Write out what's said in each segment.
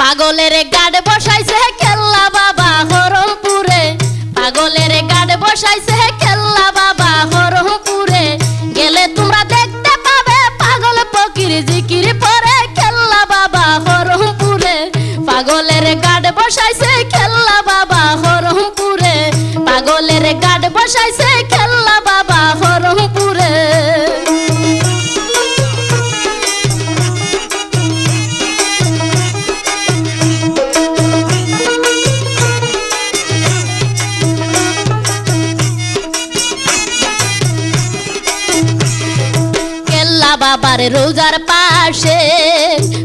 পাগলের গাড বসাইছে কেল্লা বাবা হরমপুরে। পাগলের গাড বসাইছে কেল্লা বাবা হরমপুরে। গেলে তোমরা দেখতে পাবে পাগল ফকির জিকির পরে কেল্লা বাবা হরমপুরে। পাগলের গাড বসাইছে পাগলের গাড বসাইছে কেল্লা বাবা হরমপুরে। বাবার রোজার পাশে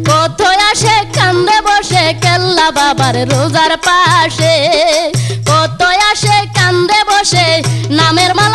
কত আসে, কান্দে বসে কেল্লা বাবার রোজার পাশে।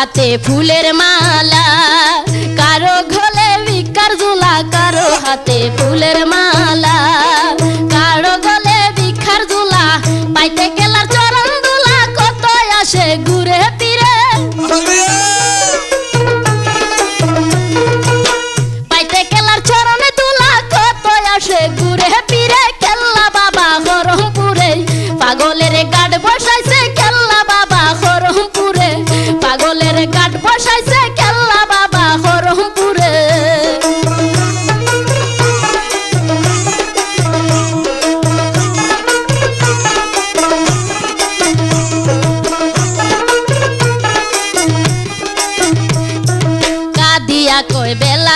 হাতে ফুলের মালা কারও ঘলে বিকার ঝোলা কারও হাতে ফুলের মালা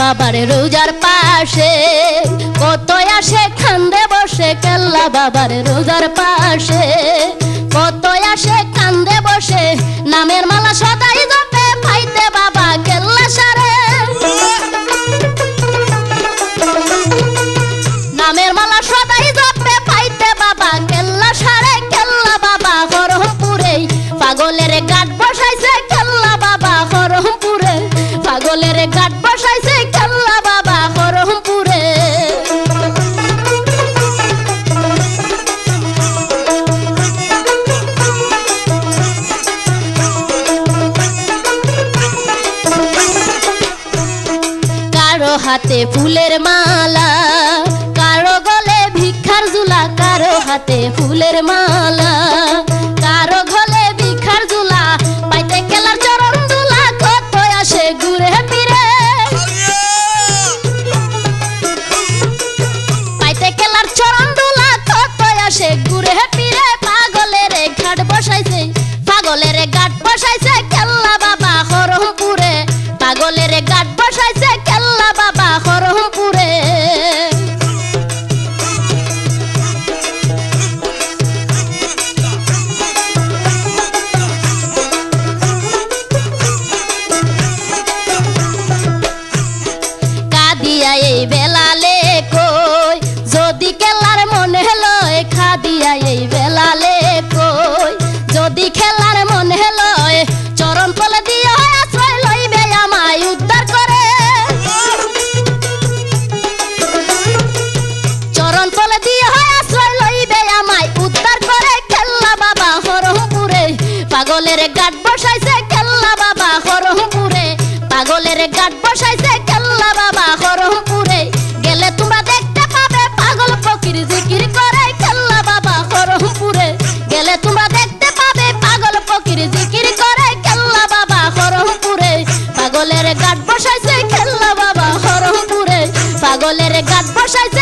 বাবার রোজার পাশে। কত আসে খান্দে বসে কেল্লা বাবার রোজার পাশে। কত আসে কান্দে বসে নামের মালা হাতে ফুলের মালা কারও গলে ভিক্ষার জুলা কারও হাতে ফুলের মালা। বাবা হরমপুরে পাগলের গাট বসাইছে কেল্লা বাবা হরহপুরে পাগলের গাট বসাইছে কেল্লা বাবা হরহপুরে গেলে তোমরা দেখতে পাবে পাগল ফকির জিকির করে কেল্লা বাবা হরহপুরে গেলে তোমরা দেখতে পাবে পাগল ফকির জিকির করে কেল্লা বাবা হরহপুরে পাগলের গাট বসাইছে কেল্লা বাবা হরহপুরে পাগলের গাট বসাইছে